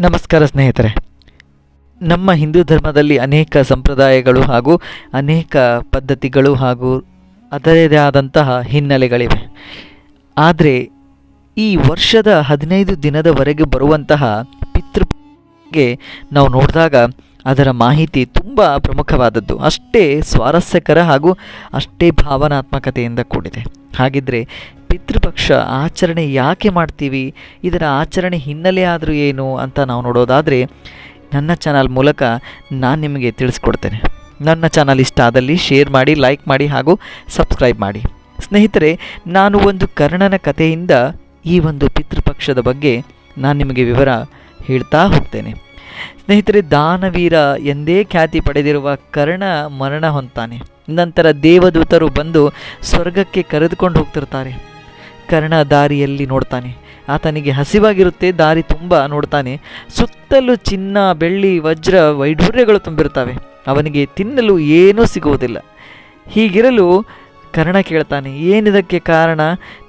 ನಮಸ್ಕಾರ ಸ್ನೇಹಿತರೆ. ನಮ್ಮ ಹಿಂದೂ ಧರ್ಮದಲ್ಲಿ ಅನೇಕ ಸಂಪ್ರದಾಯಗಳು ಹಾಗೂ ಅನೇಕ ಪದ್ಧತಿಗಳು ಹಾಗೂ ಅದರದೇ ಆದಂತಹ ಹಿನ್ನೆಲೆಗಳಿವೆ. ಆದರೆ ಈ ವರ್ಷದ ಹದಿನೈದು ದಿನದವರೆಗೆ ಬರುವಂತಹ ಪಿತೃಗೆ ನಾವು ನೋಡಿದಾಗ ಅದರ ಮಾಹಿತಿ ತುಂಬ ಪ್ರಮುಖವಾದದ್ದು. ಅಷ್ಟೇ ಸ್ವಾರಸ್ಯಕರ ಹಾಗೂ ಅಷ್ಟೇ ಭಾವನಾತ್ಮಕತೆಯಿಂದ ಕೂಡಿದೆ. ಹಾಗಿದ್ರೆ ಪಿತೃಪಕ್ಷ ಆಚರಣೆ ಯಾಕೆ ಮಾಡ್ತೀವಿ? ಇದರ ಆಚರಣೆ ಹಿನ್ನೆಲೆ ಆದರೂ ಏನು ಅಂತ ನಾವು ನೋಡೋದಾದರೆ, ನನ್ನ ಚಾನಲ್ ಮೂಲಕ ನಾನು ನಿಮಗೆ ತಿಳಿಸ್ಕೊಡ್ತೇನೆ. ನನ್ನ ಚಾನಲ್ ಇಷ್ಟ ಆದಲ್ಲಿ ಶೇರ್ ಮಾಡಿ, ಲೈಕ್ ಮಾಡಿ ಹಾಗೂ ಸಬ್ಸ್ಕ್ರೈಬ್ ಮಾಡಿ. ಸ್ನೇಹಿತರೆ, ನಾನು ಒಂದು ಕರ್ಣನ ಕಥೆಯಿಂದ ಈ ಒಂದು ಪಿತೃಪಕ್ಷದ ಬಗ್ಗೆ ನಾನು ನಿಮಗೆ ವಿವರ ಹೇಳ್ತಾ ಹೋಗ್ತೇನೆ. ಸ್ನೇಹಿತರೆ, ದಾನವೀರ ಎಂದೇ ಖ್ಯಾತಿ ಪಡೆದಿರುವ ಕರ್ಣ ಮರಣ ಹೊಂತಾನೆ ನಂತರ ದೇವದೂತರು ಬಂದು ಸ್ವರ್ಗಕ್ಕೆ ಕರೆದುಕೊಂಡು ಹೋಗ್ತಿರ್ತಾರೆ. ಕರ್ಣ ದಾರಿಯಲ್ಲಿ ನೋಡ್ತಾನೆ. ಆತನಿಗೆ ಹಸಿವಾಗಿರುತ್ತೆ, ದಾರಿ ತುಂಬ ನೋಡ್ತಾನೆ. ಸುತ್ತಲೂ ಚಿನ್ನ, ಬೆಳ್ಳಿ, ವಜ್ರ, ವೈಢೂರ್ಯಗಳು ತುಂಬಿರ್ತವೆ ಅವನಿಗೆ ತಿನ್ನಲು ಏನೂ ಸಿಗುವುದಿಲ್ಲ. ಹೀಗಿರಲು ಕರ್ಣ ಕೇಳ್ತಾನೆ, ಏನಿದಕ್ಕೆ ಕಾರಣ?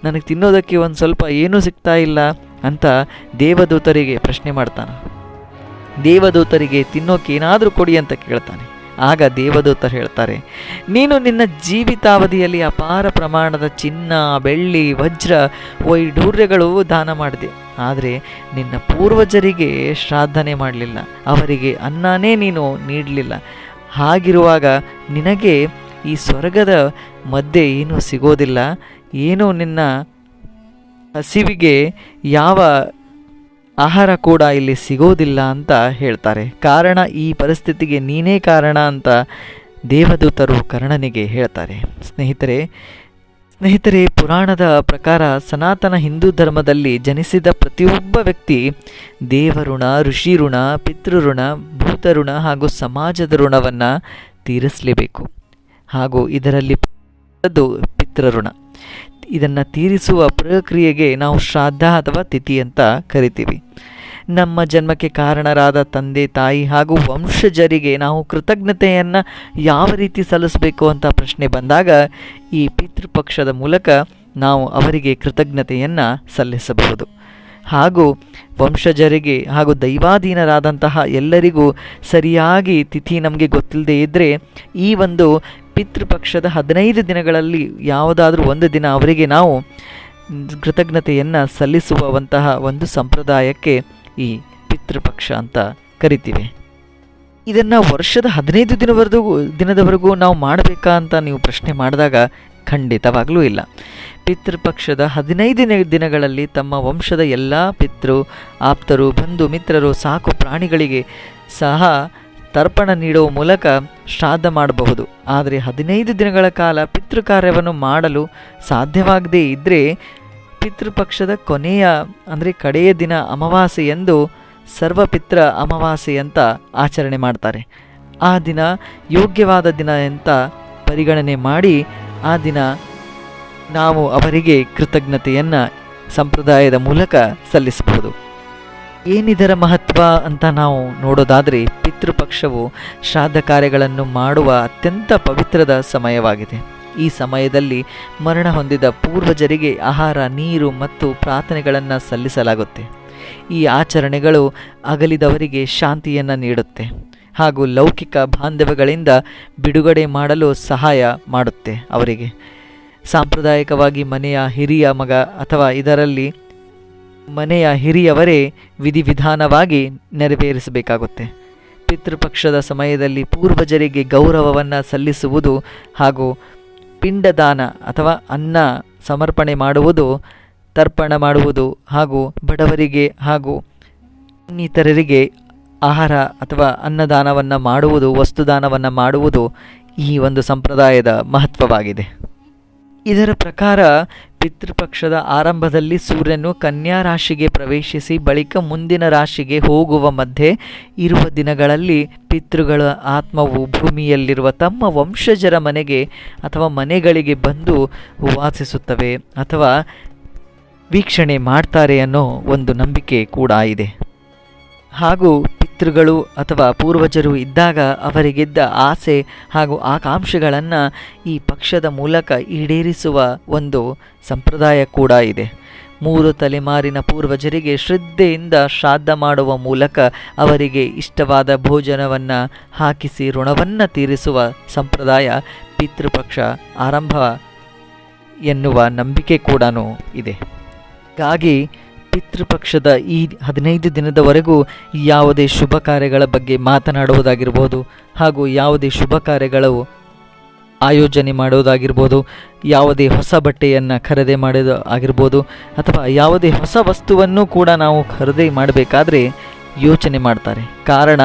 ನನಗೆ ತಿನ್ನೋದಕ್ಕೆ ಒಂದು ಸ್ವಲ್ಪ ಏನೂ ಸಿಗ್ತಾ ಇಲ್ಲ ಅಂತ ದೇವದೂತರಿಗೆ ಪ್ರಶ್ನೆ ಮಾಡ್ತಾನೆ. ದೇವದೂತರಿಗೆ ತಿನ್ನೋಕೆ ಏನಾದರೂ ಕೊಡಿ ಅಂತ ಕೇಳ್ತಾನೆ. ಆಗ ದೇವದೂತರು ಹೇಳ್ತಾರೆ, ನೀನು ನಿನ್ನ ಜೀವಿತಾವಧಿಯಲ್ಲಿ ಅಪಾರ ಪ್ರಮಾಣದ ಚಿನ್ನ, ಬೆಳ್ಳಿ, ವಜ್ರ, ವೈಢೂರ್ಯಗಳು ದಾನ ಮಾಡಿದೆ. ಆದರೆ ನಿನ್ನ ಪೂರ್ವಜರಿಗೆ ಶ್ರಾದ್ದನೆ ಮಾಡಲಿಲ್ಲ. ಅವರಿಗೆ ಅನ್ನನೇ ನೀನು ನೀಡಲಿಲ್ಲ. ಹಾಗಿರುವಾಗ ನಿನಗೆ ಈ ಸ್ವರ್ಗದ ಮಧ್ಯೆ ಏನೂ ಸಿಗೋದಿಲ್ಲ. ಏನೂ ನಿನ್ನ ಹಸಿವಿಗೆ ಯಾವ ಆಹಾರ ಕೂಡ ಇಲ್ಲಿ ಸಿಗೋದಿಲ್ಲ ಅಂತ ಹೇಳ್ತಾರೆ. ಕಾರಣ ಈ ಪರಿಸ್ಥಿತಿಗೆ ನೀನೇ ಕಾರಣ ಅಂತ ದೇವದೂತರು ಕರ್ಣನಿಗೆ ಹೇಳ್ತಾರೆ. ಸ್ನೇಹಿತರೆ ಸ್ನೇಹಿತರೆ, ಪುರಾಣದ ಪ್ರಕಾರ ಸನಾತನ ಹಿಂದೂ ಧರ್ಮದಲ್ಲಿ ಜನಿಸಿದ ಪ್ರತಿಯೊಬ್ಬ ವ್ಯಕ್ತಿ ದೇವಋಣ ಋಷಿ ಋಣ ಪಿತೃಋಣ, ಭೂತಋಣ ಹಾಗೂ ಸಮಾಜದ ಋಣವನ್ನು ತೀರಿಸಲೇಬೇಕು. ಹಾಗೂ ಇದರಲ್ಲಿ ಪಿತೃಋಣ. ಇದನ್ನು ತೀರಿಸುವ ಪ್ರಕ್ರಿಯೆಗೆ ನಾವು ಶ್ರಾದ್ದ ಅಥವಾ ತಿಥಿ ಅಂತ ಕರಿತೀವಿ. ನಮ್ಮ ಜನ್ಮಕ್ಕೆ ಕಾರಣರಾದ ತಂದೆ, ತಾಯಿ ಹಾಗೂ ವಂಶಜರಿಗೆ ನಾವು ಕೃತಜ್ಞತೆಯನ್ನು ಯಾವ ರೀತಿ ಸಲ್ಲಿಸಬೇಕು ಅಂತ ಪ್ರಶ್ನೆ ಬಂದಾಗ, ಈ ಪಿತೃಪಕ್ಷದ ಮೂಲಕ ನಾವು ಅವರಿಗೆ ಕೃತಜ್ಞತೆಯನ್ನು ಸಲ್ಲಿಸಬಹುದು. ಹಾಗೂ ವಂಶಜರಿಗೆ ಹಾಗೂ ದೈವಾಧೀನರಾದಂತಹ ಎಲ್ಲರಿಗೂ ಸರಿಯಾಗಿ ತಿಥಿ ನಮಗೆ ಗೊತ್ತಿಲ್ಲದೇ ಇದ್ದರೆ ಈ ಒಂದು ಪಿತೃಪಕ್ಷದ ಹದಿನೈದು ದಿನಗಳಲ್ಲಿ ಯಾವುದಾದ್ರೂ ಒಂದು ದಿನ ಅವರಿಗೆ ನಾವು ಕೃತಜ್ಞತೆಯನ್ನು ಸಲ್ಲಿಸುವಂತಹ ಒಂದು ಸಂಪ್ರದಾಯಕ್ಕೆ ಈ ಪಿತೃಪಕ್ಷ ಅಂತ ಕರಿತೀವಿ. ಇದನ್ನು ವರ್ಷದ ಹದಿನೈದು ದಿನವರೆಗೂ, ದಿನದವರೆಗೂ ನಾವು ಮಾಡಬೇಕಾ ಅಂತ ನೀವು ಪ್ರಶ್ನೆ ಮಾಡಿದಾಗ ಖಂಡಿತವಾಗಲೂ ಇಲ್ಲ. ಪಿತೃಪಕ್ಷದ ಹದಿನೈದು ದಿನಗಳಲ್ಲಿ ತಮ್ಮ ವಂಶದ ಎಲ್ಲ ಪಿತೃ, ಆಪ್ತರು, ಬಂಧು, ಮಿತ್ರರು, ಸಾಕು ಪ್ರಾಣಿಗಳಿಗೆ ಸಹ ತರ್ಪಣ ನೀಡುವ ಮೂಲಕ ಶ್ರಾದ್ದ ಮಾಡಬಹುದು. ಆದರೆ ಹದಿನೈದು ದಿನಗಳ ಕಾಲ ಪಿತೃಕಾರ್ಯವನ್ನು ಮಾಡಲು ಸಾಧ್ಯವಾಗದೇ ಇದ್ದರೆ ಪಿತೃಪಕ್ಷದ ಕೊನೆಯ, ಅಂದರೆ ಕಡೆಯ ದಿನ ಅಮಾವಾಸ್ಯೆ ಎಂದು ಸರ್ವಪಿತ್ರ ಅಮಾವಾಸ್ಯೆ ಅಂತ ಆಚರಣೆ ಮಾಡ್ತಾರೆ. ಆ ದಿನ ಯೋಗ್ಯವಾದ ದಿನ ಅಂತ ಪರಿಗಣನೆ ಮಾಡಿ ಆ ದಿನ ನಾವು ಅವರಿಗೆ ಕೃತಜ್ಞತೆಯನ್ನು ಸಂಪ್ರದಾಯದ ಮೂಲಕ ಸಲ್ಲಿಸಬಹುದು. ಏನಿದರ ಮಹತ್ವ ಅಂತ ನಾವು ನೋಡೋದಾದರೆ ಪಿತೃಪಕ್ಷವು ಶ್ರಾದ್ದ ಕಾರ್ಯಗಳನ್ನು ಮಾಡುವ ಅತ್ಯಂತ ಪವಿತ್ರದ ಸಮಯವಾಗಿದೆ. ಈ ಸಮಯದಲ್ಲಿ ಮರಣ ಹೊಂದಿದ ಪೂರ್ವಜರಿಗೆ ಆಹಾರ, ನೀರು ಮತ್ತು ಪ್ರಾರ್ಥನೆಗಳನ್ನು ಸಲ್ಲಿಸಲಾಗುತ್ತೆ. ಈ ಆಚರಣೆಗಳು ಅಗಲಿದವರಿಗೆ ಶಾಂತಿಯನ್ನು ನೀಡುತ್ತೆ ಹಾಗೂ ಲೌಕಿಕ ಬಾಂಧವ್ಯಗಳಿಂದ ಬಿಡುಗಡೆ ಮಾಡಲು ಸಹಾಯ ಮಾಡುತ್ತೆ ಅವರಿಗೆ. ಸಾಂಪ್ರದಾಯಿಕವಾಗಿ ಮನೆಯ ಹಿರಿಯ ಮಗ ಅಥವಾ ಇದರಲ್ಲಿ ಮನೆಯ ಹಿರಿಯವರೇ ವಿಧಿವಿಧಾನವಾಗಿ ನೆರವೇರಿಸಬೇಕಾಗುತ್ತೆ. ಪಿತೃಪಕ್ಷದ ಸಮಯದಲ್ಲಿ ಪೂರ್ವಜರಿಗೆ ಗೌರವವನ್ನು ಸಲ್ಲಿಸುವುದು ಹಾಗೂ ಪಿಂಡದಾನ ಅಥವಾ ಅನ್ನ ಸಮರ್ಪಣೆ ಮಾಡುವುದು, ತರ್ಪಣ ಮಾಡುವುದು ಹಾಗೂ ಬಡವರಿಗೆ ಹಾಗೂ ಇನ್ನಿತರರಿಗೆ ಆಹಾರ ಅಥವಾ ಅನ್ನದಾನವನ್ನು ಮಾಡುವುದು, ವಸ್ತುದಾನವನ್ನು ಮಾಡುವುದು ಈ ಒಂದು ಸಂಪ್ರದಾಯದ ಮಹತ್ವವಾಗಿದೆ. ಇದರ ಪ್ರಕಾರ ಪಿತೃಪಕ್ಷದ ಆರಂಭದಲ್ಲಿ ಸೂರ್ಯನು ಕನ್ಯಾ ರಾಶಿಗೆ ಪ್ರವೇಶಿಸಿ ಬಳಿಕ ಮುಂದಿನ ರಾಶಿಗೆ ಹೋಗುವ ಮಧ್ಯೆ ಇರುವ ದಿನಗಳಲ್ಲಿ ಪಿತೃಗಳ ಆತ್ಮವು ಭೂಮಿಯಲ್ಲಿರುವ ತಮ್ಮ ವಂಶಜರ ಮನೆಗೆ ಅಥವಾ ಮನೆಗಳಿಗೆ ಬಂದು ವಾಸಿಸುತ್ತವೆ ಅಥವಾ ವೀಕ್ಷಣೆ ಮಾಡ್ತಾರೆ ಅನ್ನೋ ಒಂದು ನಂಬಿಕೆ ಕೂಡ ಇದೆ. ಹಾಗೂ ಪಿತೃಗಳು ಅಥವಾ ಪೂರ್ವಜರು ಇದ್ದಾಗ ಅವರಿಗಿದ್ದ ಆಸೆ ಹಾಗೂ ಆಕಾಂಕ್ಷೆಗಳನ್ನು ಈ ಪಕ್ಷದ ಮೂಲಕ ಈಡೇರಿಸುವ ಒಂದು ಸಂಪ್ರದಾಯ ಕೂಡ ಇದೆ. ಮೂರು ತಲೆಮಾರಿನ ಪೂರ್ವಜರಿಗೆ ಶ್ರದ್ಧೆಯಿಂದ ಶ್ರಾದ್ದ ಮಾಡುವ ಮೂಲಕ ಅವರಿಗೆ ಇಷ್ಟವಾದ ಭೋಜನವನ್ನು ಹಾಕಿಸಿ ಋಣವನ್ನು ತೀರಿಸುವ ಸಂಪ್ರದಾಯ ಪಿತೃಪಕ್ಷ ಆರಂಭ ಎನ್ನುವ ನಂಬಿಕೆ ಕೂಡ ಇದೆ. ಹಾಗಾಗಿ ಪಿತೃಪಕ್ಷದ ಈ ಹದಿನೈದು ದಿನದವರೆಗೂ ಯಾವುದೇ ಶುಭ ಕಾರ್ಯಗಳ ಬಗ್ಗೆ ಮಾತನಾಡುವುದಾಗಿರ್ಬೋದು ಹಾಗೂ ಯಾವುದೇ ಶುಭ ಕಾರ್ಯಗಳು ಆಯೋಜನೆ ಮಾಡೋದಾಗಿರ್ಬೋದು ಯಾವುದೇ ಹೊಸ ಬಟ್ಟೆಯನ್ನು ಖರೀದಿ ಮಾಡೋದು ಆಗಿರ್ಬೋದು, ಅಥವಾ ಯಾವುದೇ ಹೊಸ ವಸ್ತುವನ್ನು ಕೂಡ ನಾವು ಖರೀದಿ ಮಾಡಬೇಕಾದ್ರೆ ಯೋಚನೆ ಮಾಡ್ತಾರೆ. ಕಾರಣ,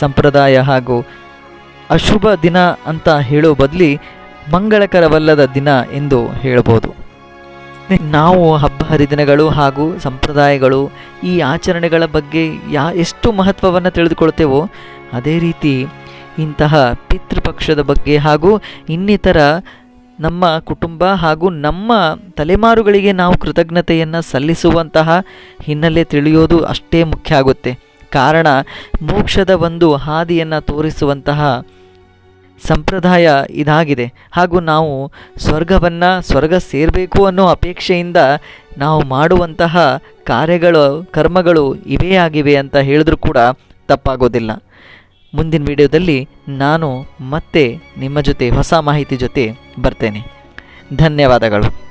ಸಂಪ್ರದಾಯ ಹಾಗೂ ಅಶುಭ ದಿನ ಅಂತ ಹೇಳೋ ಬದಲಿ ಮಂಗಳಕರವಲ್ಲದ ದಿನ ಎಂದು ಹೇಳ್ಬೋದು. ನಾವು ಹಬ್ಬ ಹರಿದಿನಗಳು ಹಾಗೂ ಸಂಪ್ರದಾಯಗಳು ಈ ಆಚರಣೆಗಳ ಬಗ್ಗೆ ಯಾ ಎಷ್ಟು ಮಹತ್ವವನ್ನು ತಿಳಿದುಕೊಳ್ತೇವೋ ಅದೇ ರೀತಿ ಇಂತಹ ಪಿತೃಪಕ್ಷದ ಬಗ್ಗೆ ಹಾಗೂ ಇನ್ನಿತರ ನಮ್ಮ ಕುಟುಂಬ ಹಾಗೂ ನಮ್ಮ ತಲೆಮಾರುಗಳಿಗೆ ನಾವು ಕೃತಜ್ಞತೆಯನ್ನು ಸಲ್ಲಿಸುವಂತಹ ಹಿನ್ನೆಲೆ ತಿಳಿಯೋದು ಅಷ್ಟೇ ಮುಖ್ಯ ಆಗುತ್ತೆ. ಕಾರಣ ಮೋಕ್ಷದ ಒಂದು ಹಾದಿಯನ್ನು ತೋರಿಸುವಂತಹ ಸಂಪ್ರದಾಯ ಇದಾಗಿದೆ. ಹಾಗೂ ನಾವು ಸ್ವರ್ಗವನ್ನು ಸ್ವರ್ಗ ಸೇರಬೇಕು ಅನ್ನೋ ಅಪೇಕ್ಷೆಯಿಂದ ನಾವು ಮಾಡುವಂತಹ ಕಾರ್ಯಗಳು, ಕರ್ಮಗಳು ಇವೇ ಆಗಿವೆ ಅಂತ ಹೇಳಿದ್ರೂ ಕೂಡ ತಪ್ಪಾಗೋದಿಲ್ಲ. ಮುಂದಿನ ವಿಡಿಯೋದಲ್ಲಿ ನಾನು ಮತ್ತೆ ನಿಮ್ಮ ಜೊತೆ ಹೊಸ ಮಾಹಿತಿ ಜೊತೆ ಬರ್ತೇನೆ. ಧನ್ಯವಾದಗಳು.